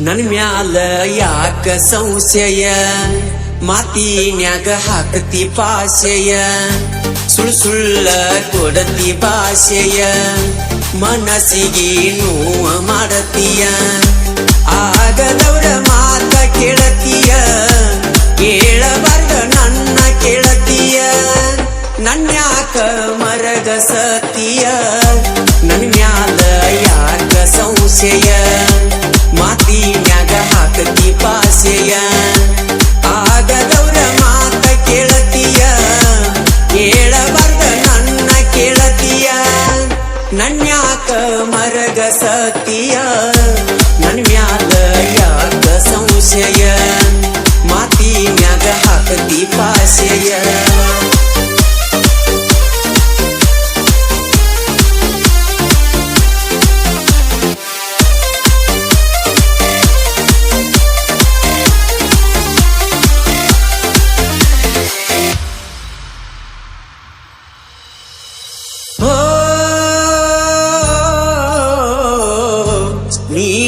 ನನ್ ಮ್ಯಾಲ ಯಾಕ ಸಂಶಯ? ಮಾತಿನ್ಯಾಗ ಹಾಕತಿ ಪಾಶಯ. ಸುಳ್ ಸುಳ್ಳ ಕೊಡತಿ ಭಾಷೆಯ. ಮನಸ್ಸಿಗೆ ನೋವ ಮಾಡತೀಯ. ಆಗದವ್ರ ಮಾತ ಕೇಳತೀಯ. ಕೇಳಬಾರ್ದ ನನ್ನ ಕೇಳತೀಯ. ನನ್ಯಾಕ ಮರಗ ಸತಿಯ ನನ್ ಮ್ಯಾಲ ಯಾಕ ಸಂಶಯ?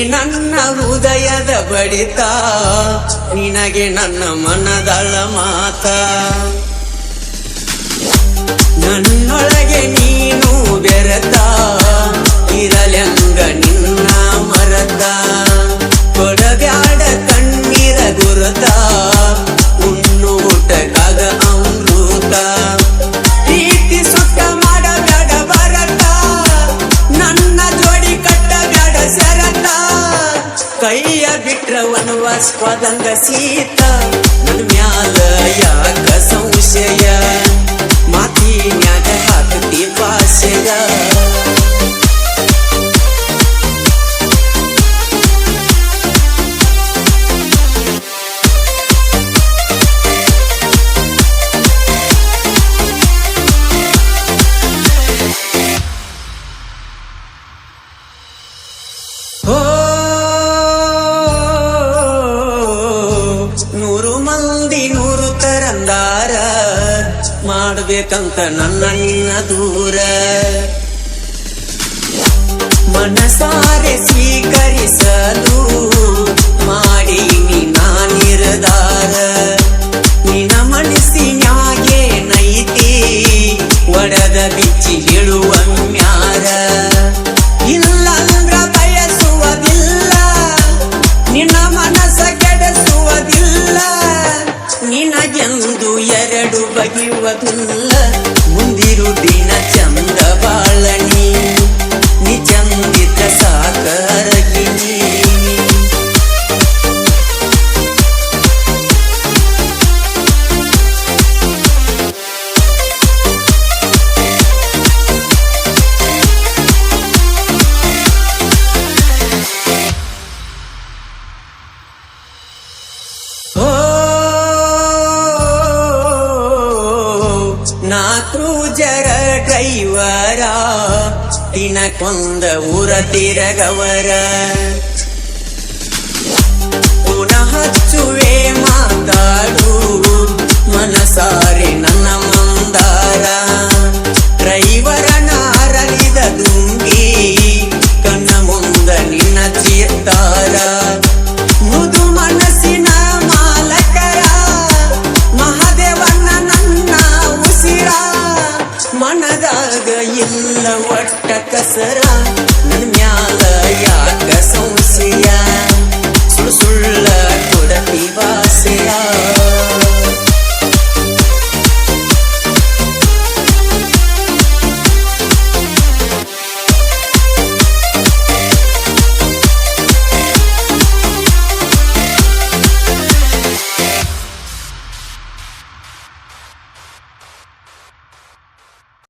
ನನ್ನ ಹೃದಯದ ಬಡಿತ ನಿನಗೆ ನನ್ನ ಮನದಳ ಮಾತ. ನನ್ನೊಳಗೆ más cuadangacita ಮಾಡ್ಬೇಕಂತ ನನ್ನ ದೂರ. ಮನಸಾರೆ ಸ್ವೀಕರಿಸಲು ಮಾಡಿ ನಾ ನಿನ್ನ ನಿನ ಮನಸ್ಸಿನ್ಯಾಗೆ ನೈತಿ, ಒಡದ ಬಿಚ್ಚಿ ಹೇಳುವ ಮ್ಯಾರ. ಇಲ್ಲ ಅಂದ್ರ ಬಯಸುವುದಿಲ್ಲ, ನಿನ್ನ ಮನಸ್ಸ ಕೆಡಿಸುವುದಿಲ್ಲ. ನಿನಗೆಂದು ಎರಡು ಬಗೆಯುವುದಿಲ್ಲ ನಾ ಕ್ರೂಜರ ಡ್ರೈವರ ದಿನಕ್ಕೊಂದ ಊರ ತಿರಗವರ.